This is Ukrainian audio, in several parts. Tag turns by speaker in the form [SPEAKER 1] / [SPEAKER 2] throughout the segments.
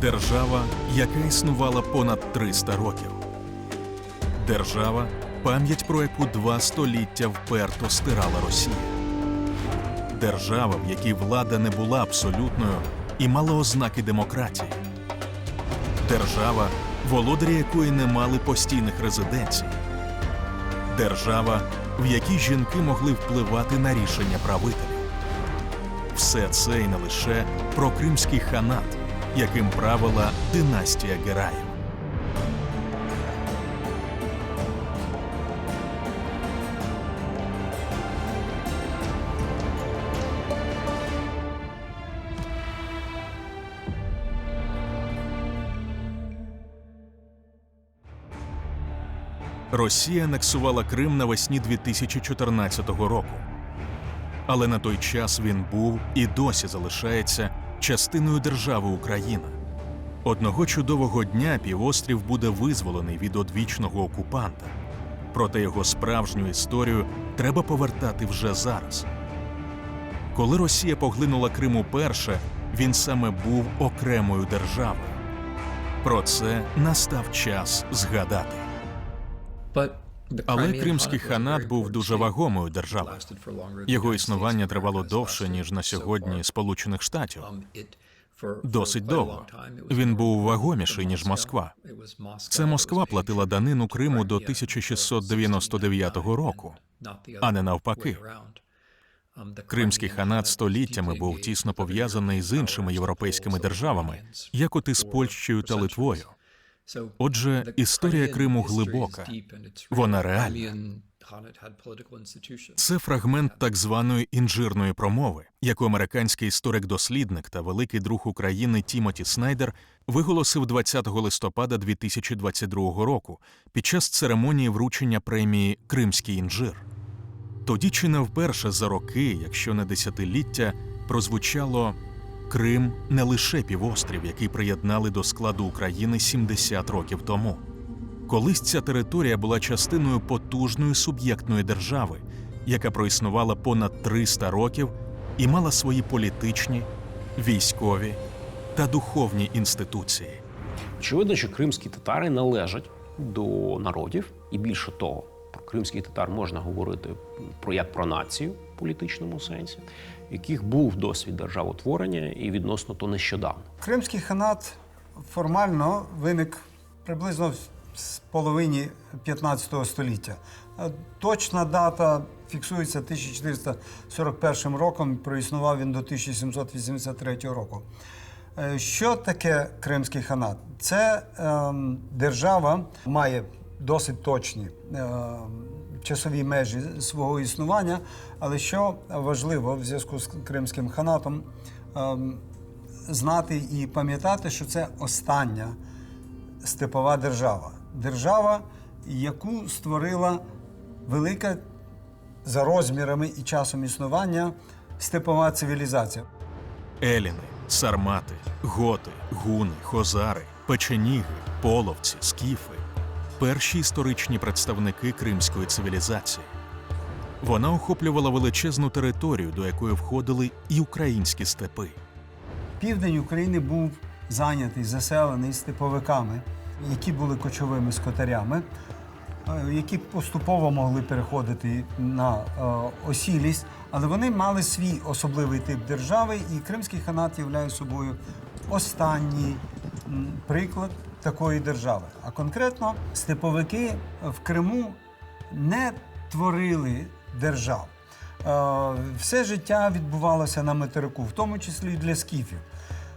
[SPEAKER 1] Держава, яка існувала понад 300 років. Держава, пам'ять про яку два століття вперто стирала Росія. Держава, в якій влада не була абсолютною і мала ознаки демократії. Держава, володарі якої не мали постійних резиденцій. Держава, в якій жінки могли впливати на рішення правителів. Все це і не лише про кримський ханат, яким правила династія Гераїв. Росія анексувала Крим навесні 2014 року. Але на той час він був і досі залишається частиною держави Україна. Одного чудового дня півострів буде визволений від одвічного окупанта. Проте його справжню історію треба повертати вже зараз. Коли Росія поглинула Крим уперше, він саме був окремою державою. Про це настав час згадати.
[SPEAKER 2] Але Кримський ханат був дуже вагомою державою.
[SPEAKER 1] Його існування тривало довше, ніж на сьогодні Сполучених Штатів. Досить довго. Він був вагоміший, ніж Москва. Це Москва платила данину Криму до 1699 року, а не навпаки. Кримський ханат століттями був тісно пов'язаний з іншими європейськими державами, як от із Польщею та Литвою. Отже, історія Криму глибока, вона реальна. Це фрагмент так званої інжирної промови, яку американський історик-дослідник та великий друг України Тімоті Снайдер виголосив 20 листопада 2022 року під час церемонії вручення премії Кримський інжир. Тоді чи не вперше за роки, якщо не десятиліття, прозвучало Крим не лише півострів, який приєднали до складу України 70 років тому. Колись ця територія була частиною потужної суб'єктної держави, яка проіснувала понад 300 років і мала свої політичні, військові та духовні інституції.
[SPEAKER 3] Очевидно, що кримські татари належать до народів, і більше того, кримських татар можна говорити про як про націю в політичному сенсі, яких був досвід державотворення і відносно то нещодавно.
[SPEAKER 4] Кримський ханат формально виник приблизно з половині 15 століття. Е, Точна дата фіксується 1441 роком, проіснував він до 1783 року. Е, Що таке Кримський ханат? Це ем, держава має досить точні ем, часові межі свого існування, але що важливо в зв'язку з Кримським ханатом, ем, знати і пам'ятати, що це остання степова держава. Держава, яку створила велика за розмірами і часом існування степова цивілізація.
[SPEAKER 1] Еліни, сармати, готи, гуни, хозари, печеніги, половці, скіфи перші історичні представники кримської цивілізації. Вона охоплювала величезну територію, до якої входили і українські степи.
[SPEAKER 4] Південь України був зайнятий, заселений степовиками, які були кочовими скотарями, е, які поступово могли переходити на е, осілість, але вони мали свій особливий тип держави, і Кримський ханат являє собою останній приклад такої держави. А конкретно степовики в Криму не творили держав. Е, Все життя відбувалося на материку, в тому числі і для скіфів.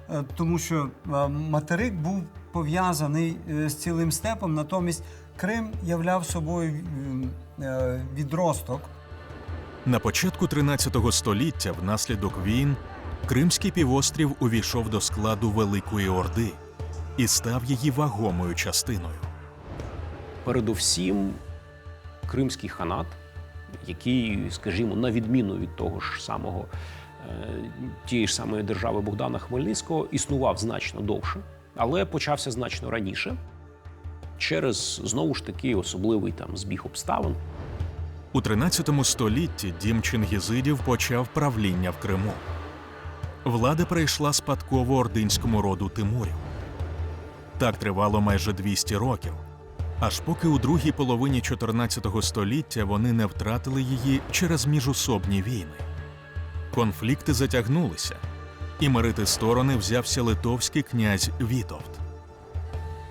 [SPEAKER 4] Е, Тому що е, материк був пов'язаний е, з цілим степом, натомість Крим являв собою е, відросток
[SPEAKER 1] На початку 13 століття, внаслідок війн, Кримський півострів увійшов до складу Великої Орди і став її вагомою частиною.
[SPEAKER 3] Передовсім кримський ханат, який, скажімо, на відміну від того ж самого е, тієї ж самої держави Богдана Хмельницького, існував значно довше, але почався значно раніше. Через знову ж таки особливий там збіг обставин.
[SPEAKER 1] У 13 столітті дім Чингізидів почав правління в Криму. Влада перейшла спадково ординському роду Тимурів. Так тривало майже 200 років. Аж поки у другій половині 14 століття вони не втратили її через міжусобні війни. Конфлікти затягнулися, і мирити сторони взявся литовський князь Вітовт.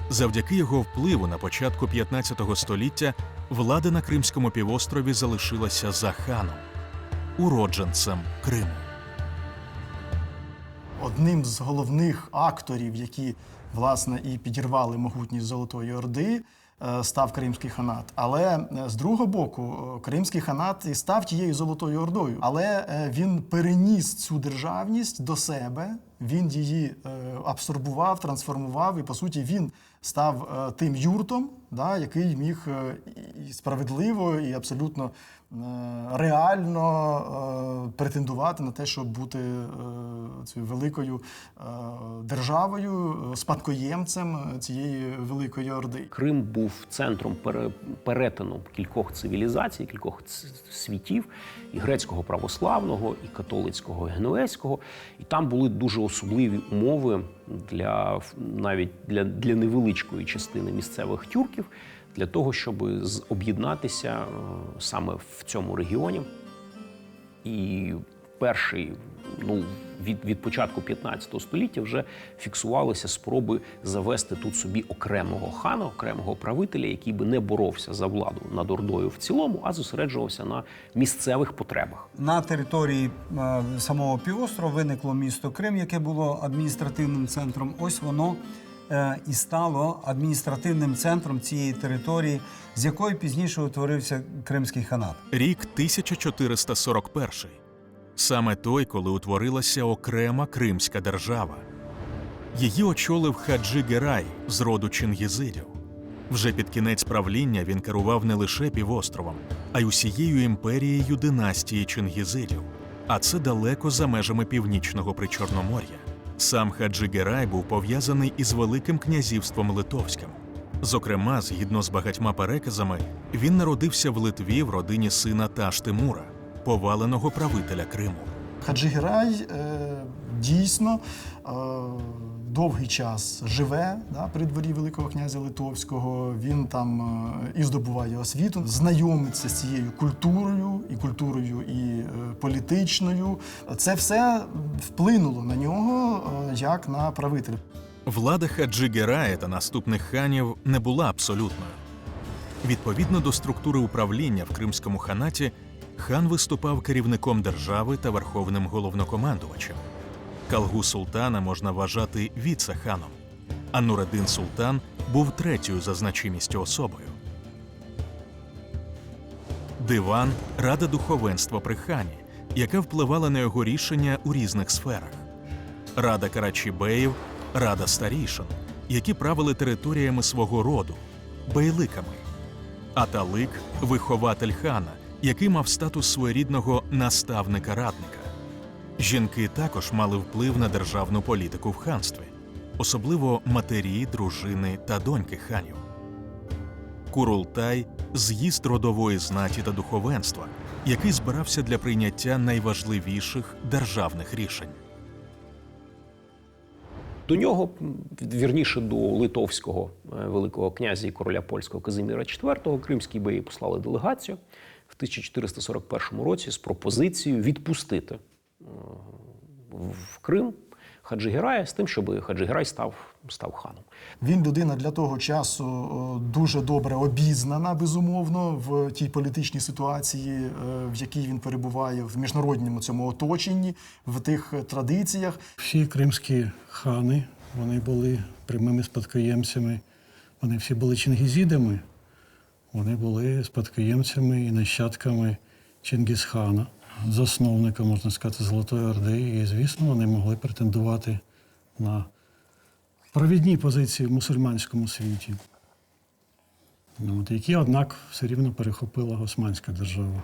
[SPEAKER 1] Завдяки його впливу на початку 15 століття влада на Кримському півострові залишилася за ханом, уродженцем Криму.
[SPEAKER 2] Одним з головних акторів, які власне і підірвали могутність Золотої Орди, е, став Кримський ханат. Але е, з другого боку, е, Кримський ханат і став тією Золотою Ордою. Але він переніс цю державність до себе, він її абсорбував, трансформував, і по суті він став е, тим юртом, да, який міг е, і справедливо і абсолютно е, реально претендувати на те, щоб бути цією великою державою, спадкоємцем цієї великої орди.
[SPEAKER 3] Крим був центром пере- перетину кількох цивілізацій, кількох світів, і грецького православного, і католицького, і генуезького. І там були дуже особливі умови для навіть для, для невеличкої частини місцевих тюрків, для того, щоб об'єднатися е, саме в цьому регіоні. І перший, ну від, від початку 15 століття вже фіксувалися спроби завести тут собі окремого хана, окремого правителя, який би не боровся за владу над Ордою в цілому, а зосереджувався на місцевих потребах.
[SPEAKER 4] На території е, самого півострова виникло місто Крим, яке було адміністративним центром. Ось воно е, і стало адміністративним центром цієї території, з якої пізніше утворився Кримський ханат.
[SPEAKER 1] Рік 1441. Саме той, коли утворилася окрема Кримська держава. Її очолив Хаджи Герай з роду Чингізидів. Вже під кінець правління він керував не лише півостровом, а й усією імперією династії Чингізидів. А це далеко за межами північного причорномор'я. Сам Хаджи Герай був пов'язаний із Великим князівством Литовським. Зокрема, згідно з багатьма переказами, він народився в Литві в родині сина Таш Тимура, поваленого правителя Криму.
[SPEAKER 2] Хаджигерай е, дійсно е, довгий час живе да, при дворі Великого князя Литовського. Він там е, і здобуває освіту, знайомиться з цією культурою, і культурою, і політичною. Це все вплинуло на нього як на правителя.
[SPEAKER 1] Влада Хаджи Герая та наступних ханів не була абсолютною. Відповідно до структури управління в Кримському ханаті, хан виступав керівником держави та верховним головнокомандувачем. Калгу султана можна вважати віце-ханом, а Нурадин Султан був третьою за значимістю особою. Диван рада духовенства при хані, яка впливала на його рішення у різних сферах. Рада Карачібеїв, рада старішин, які правили територіями свого роду, бейликами. Аталик вихователь хана, який мав статус своєрідного наставника-радника. Жінки також мали вплив на державну політику в ханстві, особливо матері, дружини та доньки ханів. Курултай з'їзд родової знаті та духовенства, який збирався для прийняття найважливіших державних рішень.
[SPEAKER 3] До нього, вірніше до литовського е, великого князя і короля польського Казиміра IV, кримські бої послали делегацію 1441 році з пропозицією відпустити е, в Крим Хаджигерая з тим, щоб Хаджигерай став, став ханом.
[SPEAKER 2] Він людина для того часу дуже добре обізнана, безумовно, в тій політичній ситуації, е, в якій він перебуває в міжнародному цьому оточенні, в тих е, традиціях.
[SPEAKER 5] Всі кримські хани вони були прямими спадкоємцями. Вони всі були чингізідами. Вони були спадкоємцями і нащадками Чингісхана, засновника, можна сказати, Золотої Орди. І, звісно, вони могли претендувати на провідні позиції в мусульманському світі, Ну, які, однак, все рівно перехопила Османська держава.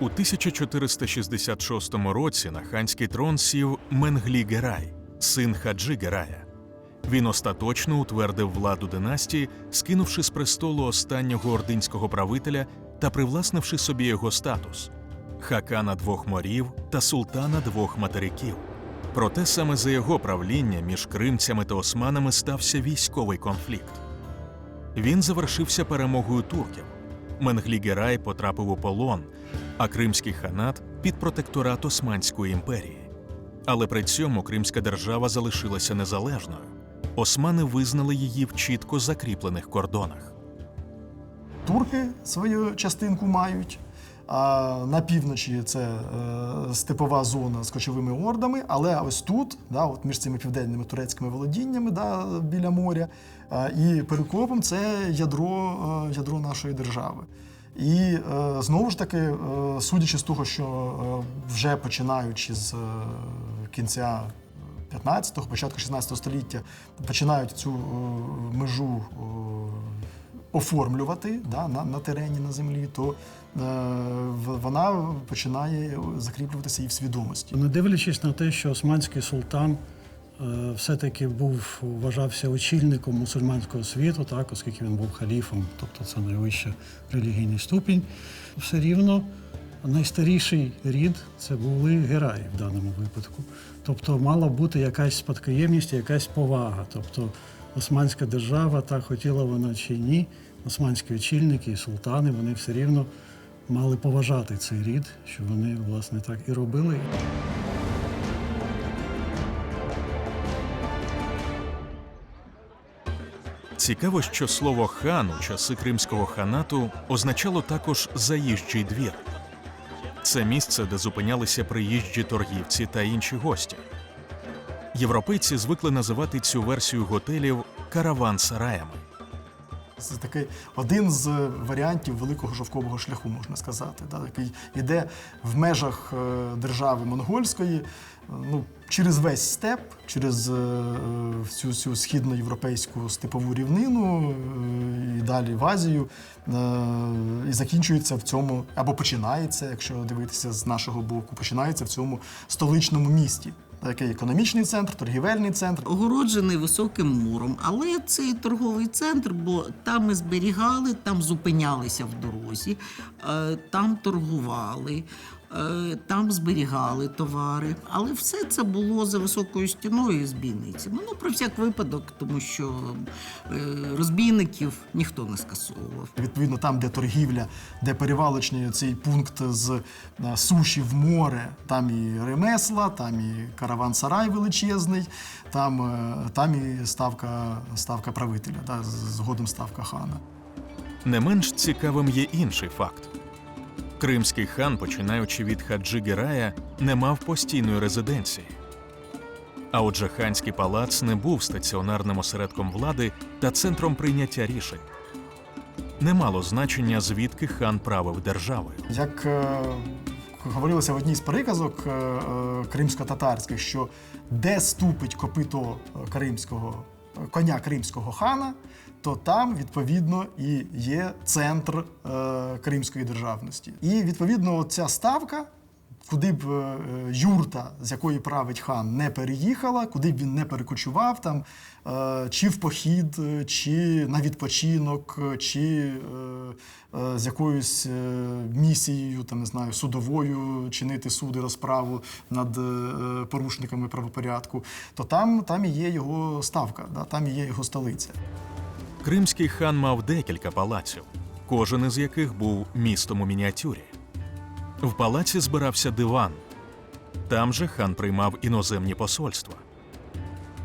[SPEAKER 1] У 1466 році на ханський трон сів Менглі Герай, син Хаджи Герая. Він остаточно утвердив владу династії, скинувши з престолу останнього ординського правителя та привласнивши собі його статус хакана двох морів та султана двох материків. Проте саме за його правління між кримцями та османами стався військовий конфлікт. Він завершився перемогою турків. Менглі Герай потрапив у полон, а Кримський ханат під протекторат Османської імперії. Але при цьому Кримська держава залишилася незалежною. Османи визнали її в чітко закріплених кордонах.
[SPEAKER 2] Турки свою частинку мають. А на півночі це е, степова зона з кочовими ордами, але ось тут, да, от між цими південними турецькими володіннями да, біля моря, е, і Перекопом це ядро, е, ядро нашої держави. І е, знову ж таки, е, судячи з того, що е, вже починаючи з е, кінця 15-го, початку 16 століття, починають цю е, межу е, оформлювати да, на, на терені на землі, то е, вона починає закріплюватися і в свідомості.
[SPEAKER 5] Не дивлячись на те, що османський султан все-таки був вважався очільником мусульманського світу, так, оскільки він був халіфом, тобто це найвища релігійний ступінь, все рівно найстаріший рід це були гераї в даному випадку. Тобто мала бути якась спадкоємність, якась повага. Тобто Османська держава, так хотіла вона чи ні, османські очільники і султани, вони все рівно мали поважати цей рід, що вони, власне, так і робили.
[SPEAKER 1] Цікаво, що слово хан у часи Кримського ханату означало також заїжджий двір. Це місце, де зупинялися приїжджі торгівці та інші гості. Європейці звикли називати цю версію готелів караван-сараями.
[SPEAKER 2] Це такий один з варіантів великого жовкового шляху, можна сказати, да, який йде в межах е, держави монгольської, е, ну, через весь степ, через е, всю цю східноєвропейську степову рівнину і далі в Азію, і закінчується в цьому, або починається, якщо дивитися з нашого боку, починається в цьому столичному місті. Такий економічний центр, торгівельний центр.
[SPEAKER 6] огороджений високим муром. Але цей торговий центр, бо там ми зберігали, там зупинялися в дорозі, е, там торгували. Е, Там зберігали товари, але все це було за високою стіною з бійницями. Ну про всяк випадок, тому що е, розбійників ніхто не скасовував.
[SPEAKER 2] Відповідно, там, де торгівля, де перевалочний цей пункт з е, суші в море, там і ремесла, там і караван-сарай величезний, там, там і ставка, ставка правителя, да, згодом ставка хана.
[SPEAKER 1] Не менш цікавим є інший факт. Кримський хан, починаючи від хаджи Герая, не мав постійної резиденції. А отже, ханський палац не був стаціонарним осередком влади та центром прийняття рішень. Не мало значення, звідки хан правив державою.
[SPEAKER 2] Як е, говорилося в одній з приказок е, е, кримсько-татарських, що де ступить копито е, кримського е, коня кримського хана, то там відповідно і є центр е, кримської державності. І відповідно ця ставка. Куди б е, юрта, з якої править хан, не переїхала, куди б він не перекочував, там, е, чи в похід, е, чи на відпочинок, чи з якоюсь місією, там, не знаю, судовою, чинити суди, розправу над порушниками правопорядку, то там, там і є його ставка, да, там і є його столиця.
[SPEAKER 1] Кримський хан мав декілька палаців, кожен із яких був містом у мініатюрі. В палаці збирався диван. Там же хан приймав іноземні посольства.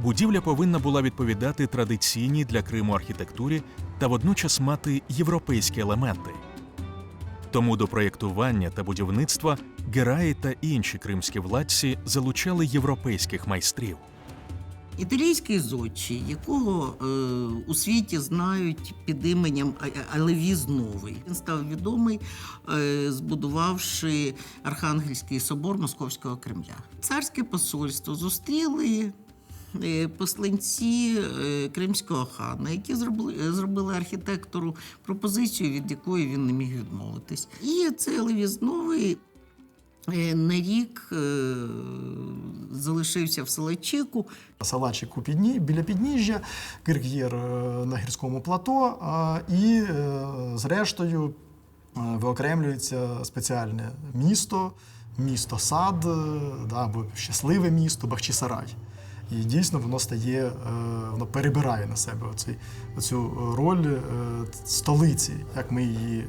[SPEAKER 1] Будівля повинна була відповідати традиційній для Криму архітектурі та водночас мати європейські елементи. Тому до проєктування та будівництва гераї та інші кримські владці залучали європейських майстрів.
[SPEAKER 6] Італійський зодчий, якого е, у світі знають під іменем Алевіз Новий. Він став відомий, е, збудувавши Архангельський собор Московського Кремля. Царське посольство зустріли. е, Посланці е, кримського хана, які зробили, зробили архітектору пропозицію, від якої він не міг відмовитись. І цей Левіз Новий е, на рік е, залишився в Салачику,
[SPEAKER 2] Салачик у підні, біля підніжжя, Кирк'єр е, на гірському плато, і е, зрештою е, виокремлюється спеціальне місто місто Сад, е, або щасливе місто Бахчисарай. І дійсно воно стає, е, воно перебирає на себе оцей, оцю роль е, столиці, як ми її, е,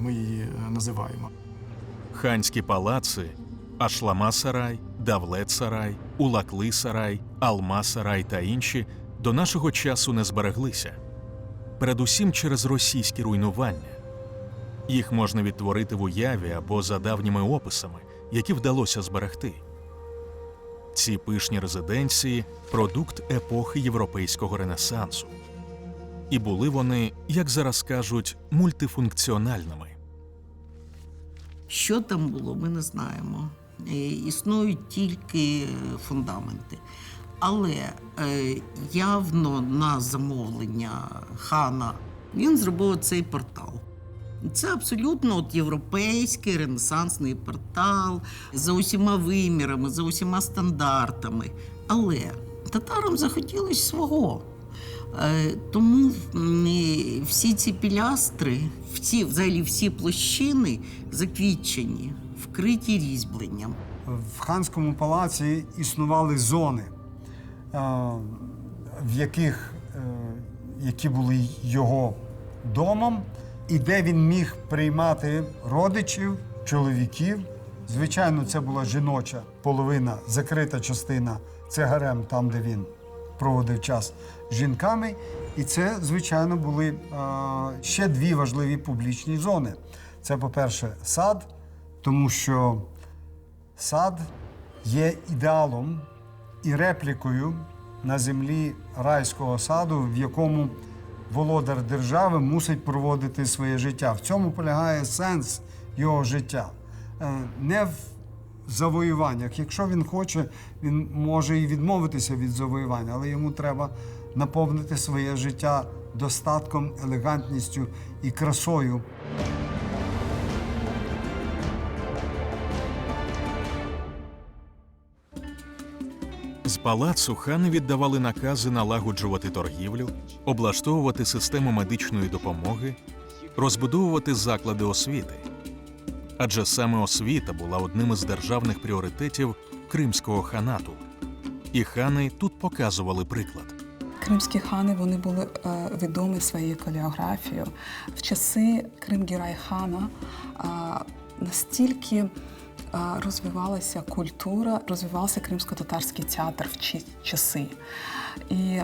[SPEAKER 2] ми її е, називаємо.
[SPEAKER 1] Ханські палаци Ашлама-Сарай, Давлет-Сарай, Улакли-Сарай, Алма-Сарай та інші до нашого часу не збереглися. Передусім через російські руйнування. Їх можна відтворити в уяві або за давніми описами, які вдалося зберегти. Ці пишні резиденції продукт епохи європейського ренесансу. І були вони, як зараз кажуть, мультифункціональними.
[SPEAKER 6] Що там було, ми не знаємо. Е, Існують тільки фундаменти. Але е, явно на замовлення хана він зробив цей портал. Це абсолютно от європейський ренесансний портал за усіма вимірами, за усіма стандартами. Але татарам захотілось свого. Е, Тому всі ці пілястри, всі, взагалі всі площини заквітчені, вкриті різьбленням.
[SPEAKER 4] В ханському палаці існували зони, е, в яких е, які були його домом, і де він міг приймати родичів, чоловіків. Звичайно, це була жіноча половина, закрита частина. Це гарем, там, де він проводив час з жінками. І це, звичайно, були е, ще дві важливі публічні зони. Це, по-перше, сад, тому що Сад є ідеалом і реплікою на землі райського саду, в якому володар держави мусить проводити своє життя. В цьому полягає сенс його життя. Е, Не в завоюваннях. Якщо він хоче, він може і відмовитися від завоювання, але йому треба наповнити своє життя достатком, елегантністю і красою.
[SPEAKER 1] З палацу хани віддавали накази налагоджувати торгівлю, облаштовувати систему медичної допомоги, розбудовувати заклади освіти. Адже саме освіта була одним із державних пріоритетів Кримського ханату. І хани тут показували приклад.
[SPEAKER 7] Кримські хани вони були е, відомі своєю колеографією. В часи Кримгірай хана е, настільки е, розвивалася культура, розвивався кримсько-татарський театр в ці часи. І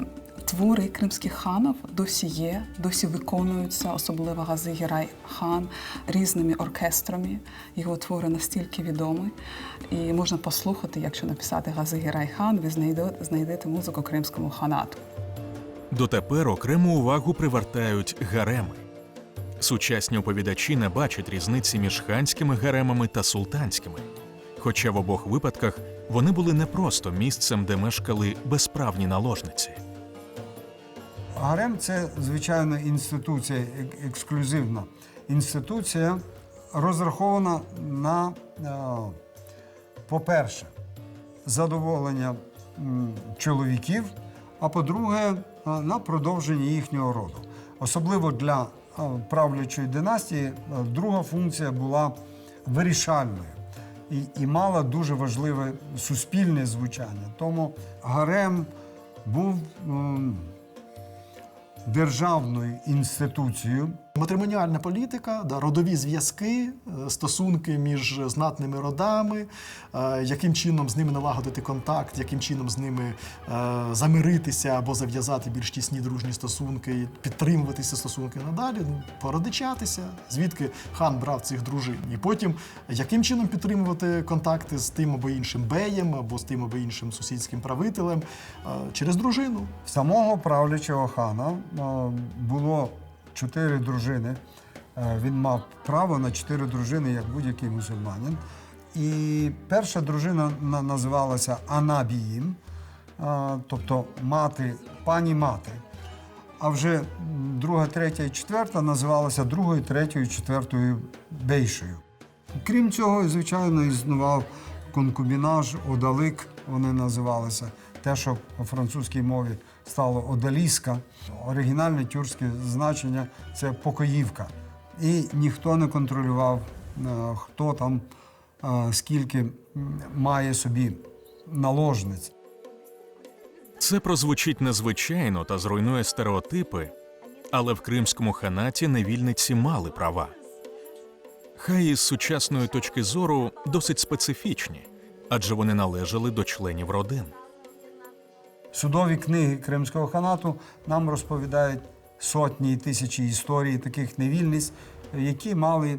[SPEAKER 7] твори кримських ханів досі є, досі виконуються, особливо Гази Гірай хан різними оркестрами. Його твори настільки відомі. І можна послухати, якщо написати Гази Гірай хан, ви знайдете музику кримському ханату.
[SPEAKER 1] Дотепер окрему увагу привертають гареми. Сучасні оповідачі не бачать різниці між ханськими гаремами та султанськими. Хоча в обох випадках вони були не просто місцем, де мешкали безправні наложниці.
[SPEAKER 4] Гарем це, звичайно, інституція, ексклюзивна інституція, розрахована на, е, по-перше, задоволення чоловіків, а по-друге, е, на продовження їхнього роду. Особливо для е, правлячої династії друга функція була вирішальною і, і мала дуже важливе суспільне звучання. Тому гарем був. Державною інституцією.
[SPEAKER 2] Матримоніальна політика, да, родові зв'язки, е, стосунки між знатними родами, е, яким чином з ними налагодити контакт, яким чином з ними е, замиритися або зав'язати більш тісні дружні стосунки, і підтримувати ці стосунки надалі, ну, породичатися, звідки хан брав цих дружин. І потім, яким чином підтримувати контакти з тим або іншим беєм, або з тим або іншим сусідським правителем через дружину.
[SPEAKER 4] Самого правлячого хана було чотири дружини. Е, Він мав право на чотири дружини, як будь-який мусульманин. І перша дружина називалася Анабіїм, е, тобто мати, пані мати. А вже друга, третя і четверта називалася другою, третьою, четвертою бейшею. Крім цього, звичайно, існував конкубінаж, одалик, вони називалися. Те, що у французькій мові стало одаліска. Оригінальне тюркське значення це покоївка. І ніхто не контролював, е, хто там е, скільки має собі наложниць.
[SPEAKER 1] Це прозвучить незвичайно та зруйнує стереотипи, але в кримському ханаті невільниці мали права. Хай із сучасної точки зору досить специфічні, адже вони належали до членів родин.
[SPEAKER 4] Судові книги Кримського ханату нам розповідають сотні і тисячі історій таких невільниць, які мали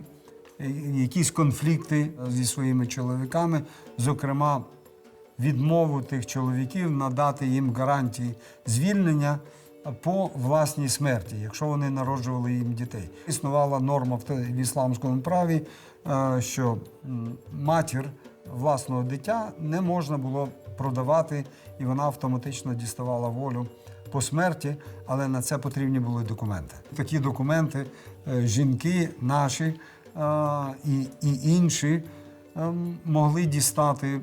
[SPEAKER 4] якісь конфлікти зі своїми чоловіками, зокрема, відмову тих чоловіків надати їм гарантії звільнення по власній смерті, якщо вони народжували їм дітей. Існувала норма в в ісламському праві, е, що матір власного дитя не можна було продавати, і вона автоматично діставала волю по смерті, але на це потрібні були документи. Такі документи е, жінки наші е, і, і інші ем, могли дістати е,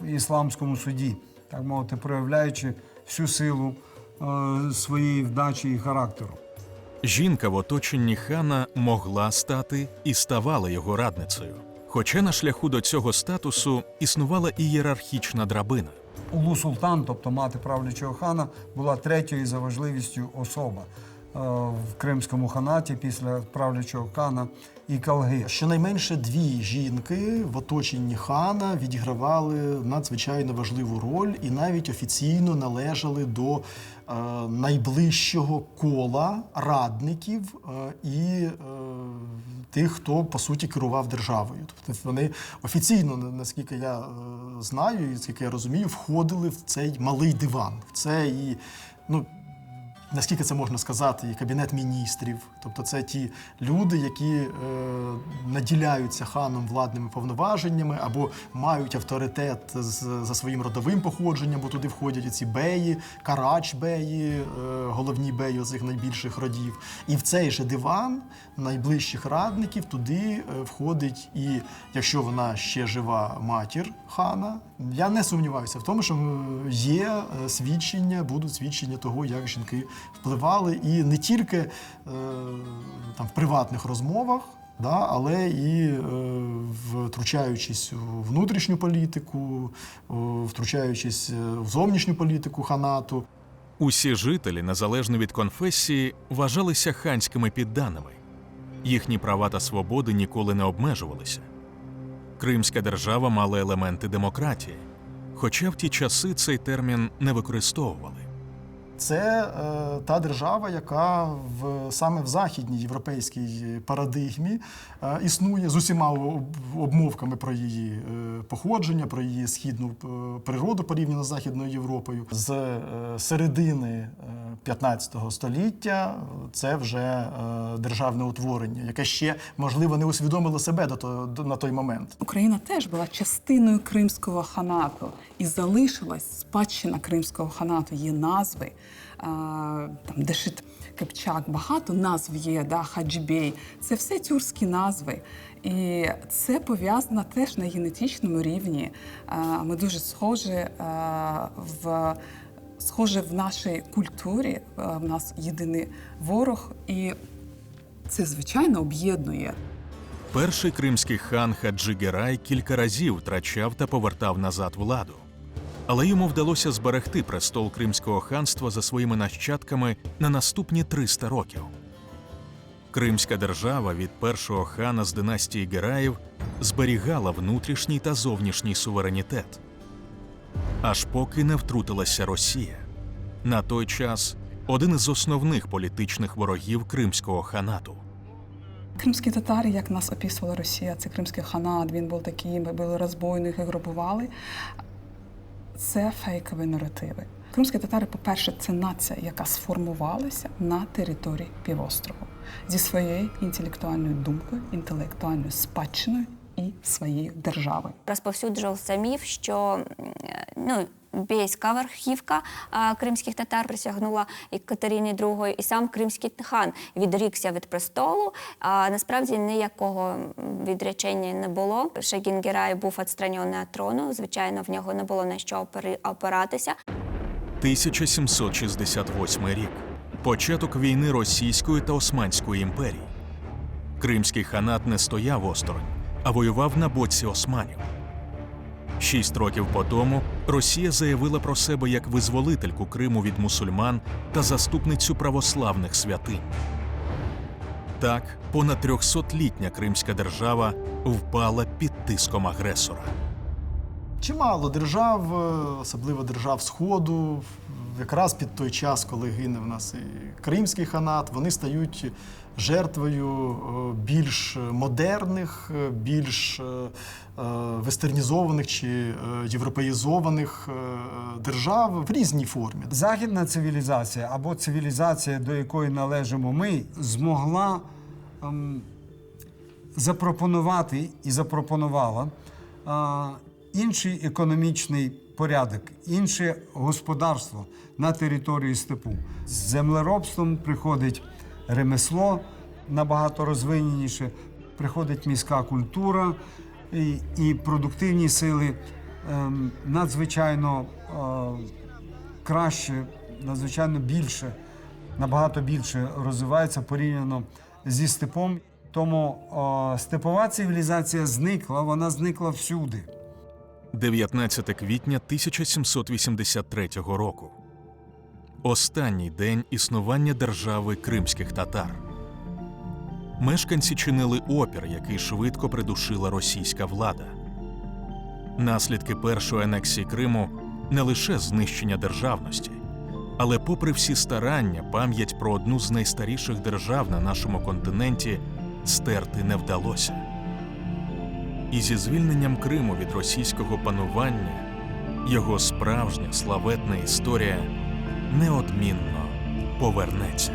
[SPEAKER 4] в ісламському суді, так мовити, проявляючи всю силу е, своєї вдачі і характеру.
[SPEAKER 1] Жінка в оточенні хана могла стати і ставала його радницею. Хоча на шляху до цього статусу існувала і ієрархічна драбина.
[SPEAKER 4] Улу Султан, тобто мати правлячого хана, була третьою за важливістю особа е, в Кримському ханаті після правлячого хана і Калги.
[SPEAKER 2] Щонайменше дві жінки в оточенні хана відігравали надзвичайно важливу роль і навіть офіційно належали до е, найближчого кола радників е, і тих, хто по суті керував державою. Тобто вони офіційно, наскільки я е, знаю, і наскільки я розумію, входили в цей малий диван. Це і ну, наскільки це можна сказати, і кабінет міністрів. Тобто це ті люди, які е, наділяються ханом владними повноваженнями або мають авторитет з, за своїм родовим походженням, бо туди входять ці беї, карач беї, е, головні беї цих найбільших родів. І в цей же диван найближчих радників туди е, входить і, якщо вона ще жива, матір хана. Я не сумніваюся в тому, що е, є е, свідчення, будуть свідчення того, як жінки впливали, і не тільки там в приватних розмовах. Да, але і е, втручаючись у внутрішню політику, е, втручаючись е, в зовнішню політику ханату.
[SPEAKER 1] Усі жителі, незалежно від конфесії, вважалися ханськими підданими. Їхні права та свободи ніколи не обмежувалися. Кримська держава мала елементи демократії, хоча в ті часи цей термін не використовували.
[SPEAKER 2] Це е, та держава, яка в саме в західній європейській парадигмі е, існує з усіма обмовками про її е, походження, про її східну природу порівняно з Західною Європою. З середини е, 15 століття це вже державне утворення, яке ще можливо не усвідомило себе до на той момент.
[SPEAKER 7] Україна теж була частиною Кримського ханату і залишилась спадщина Кримського ханату. Є назви там Дешит Кипчак, багато назв є, да, Хаджібей. Це все тюркські назви. І це пов'язано теж на генетичному рівні. Ми дуже схожі в. Схоже, в нашій культурі а, в нас єдиний ворог, і це звичайно об'єднує.
[SPEAKER 1] Перший кримський хан Хаджи Герай кілька разів втрачав та повертав назад владу. Але йому вдалося зберегти престол Кримського ханства за своїми нащадками на наступні 300 років. Кримська держава від першого хана з династії Гераїв зберігала внутрішній та зовнішній суверенітет. Аж поки не втрутилася Росія. На той час один із основних політичних ворогів Кримського ханату.
[SPEAKER 7] Кримські татари, як нас описувала Росія, це кримський ханат, він був такий, ми були розбойники, грабували. Це фейкові наративи. Кримські татари, по-перше, це нація, яка сформувалася на території півострову зі своєю інтелектуальною думкою, інтелектуальною спадщиною і своєю державою.
[SPEAKER 8] розповсюджувався міф, що ну, бійська верхівка кримських татар присягнула Катерині II, і сам кримський хан відрікся від престолу. А насправді ніякого відречення не було. Шагін був відстранений від трону. Звичайно, в нього не було на що опиратися.
[SPEAKER 1] 1768 рік. Початок війни Російської та Османської імперій. Кримський ханат не стояв осторонь. а воював на боці османів. Шість років по тому Росія заявила про себе як визволительку Криму від мусульман та заступницю православних святинь. Так, понад 300-літня Кримська держава впала під тиском агресора.
[SPEAKER 2] Чимало держав, е, особливо держав Сходу, якраз під той час, коли гине в нас і Кримський ханат, вони стають жертвою е, більш модерних, е, більш е, е, вестернізованих чи е, європеїзованих е, держав в різній формі.
[SPEAKER 4] Західна цивілізація або цивілізація, до якої належимо ми, змогла ем, запропонувати і запропонувала а, інший економічний порядок, інше господарство на території степу. З землеробством приходить ремесло набагато розвиненіше, приходить міська культура і, і продуктивні сили ем, надзвичайно е, краще, надзвичайно більше, набагато більше розвивається порівняно зі степом. Тому о, степова цивілізація зникла, вона зникла всюди.
[SPEAKER 1] 19 квітня 1783 року. Останній день існування держави кримських татар. Мешканці чинили опір, який швидко придушила російська влада. Наслідки першої анексії Криму не лише знищення державності, але, попри всі старання, пам'ять про одну з найстаріших держав на нашому континенті стерти не вдалося. І зі звільненням Криму від російського панування його справжня славетна історія неодмінно повернеться.